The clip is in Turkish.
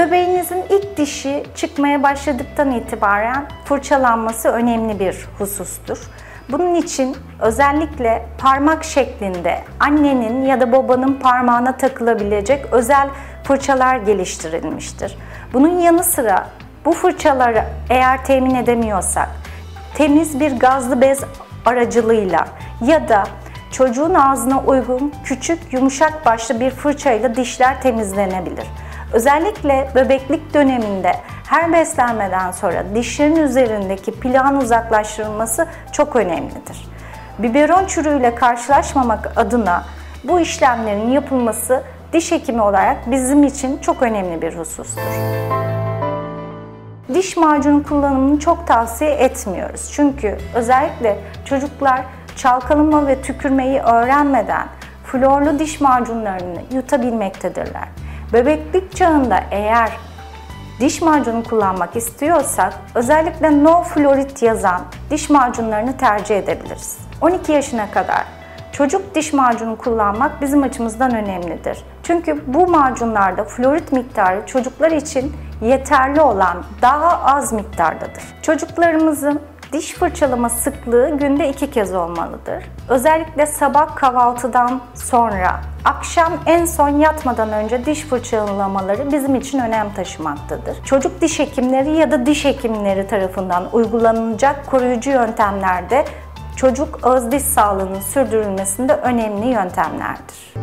Bebeğinizin ilk dişi çıkmaya başladıktan itibaren fırçalanması önemli bir husustur. Bunun için özellikle parmak şeklinde annenin ya da babanın parmağına takılabilecek özel fırçalar geliştirilmiştir. Bunun yanı sıra bu fırçaları eğer temin edemiyorsak temiz bir gazlı bez aracılığıyla ya da çocuğun ağzına uygun küçük yumuşak başlı bir fırçayla dişler temizlenebilir. Özellikle bebeklik döneminde her beslenmeden sonra dişlerin üzerindeki plağın uzaklaştırılması çok önemlidir. Biberon çürüğüyle karşılaşmamak adına bu işlemlerin yapılması diş hekimi olarak bizim için çok önemli bir husustur. Diş macunu kullanımını çok tavsiye etmiyoruz. Çünkü özellikle çocuklar çalkalama ve tükürmeyi öğrenmeden florlu diş macunlarını yutabilmektedirler. Bebeklik çağında eğer diş macunu kullanmak istiyorsak özellikle no fluorit yazan diş macunlarını tercih edebiliriz. 12 yaşına kadar çocuk diş macunu kullanmak bizim açımızdan önemlidir. Çünkü bu macunlarda fluorit miktarı çocuklar için yeterli olan daha az miktardadır. Çocuklarımızın Diş fırçalama sıklığı günde iki kez olmalıdır. Özellikle sabah kahvaltıdan sonra, akşam en son yatmadan önce diş fırçalamaları bizim için önem taşımaktadır. Çocuk diş hekimleri ya da diş hekimleri tarafından uygulanacak koruyucu yöntemlerde çocuk ağız diş sağlığının sürdürülmesinde önemli yöntemlerdir.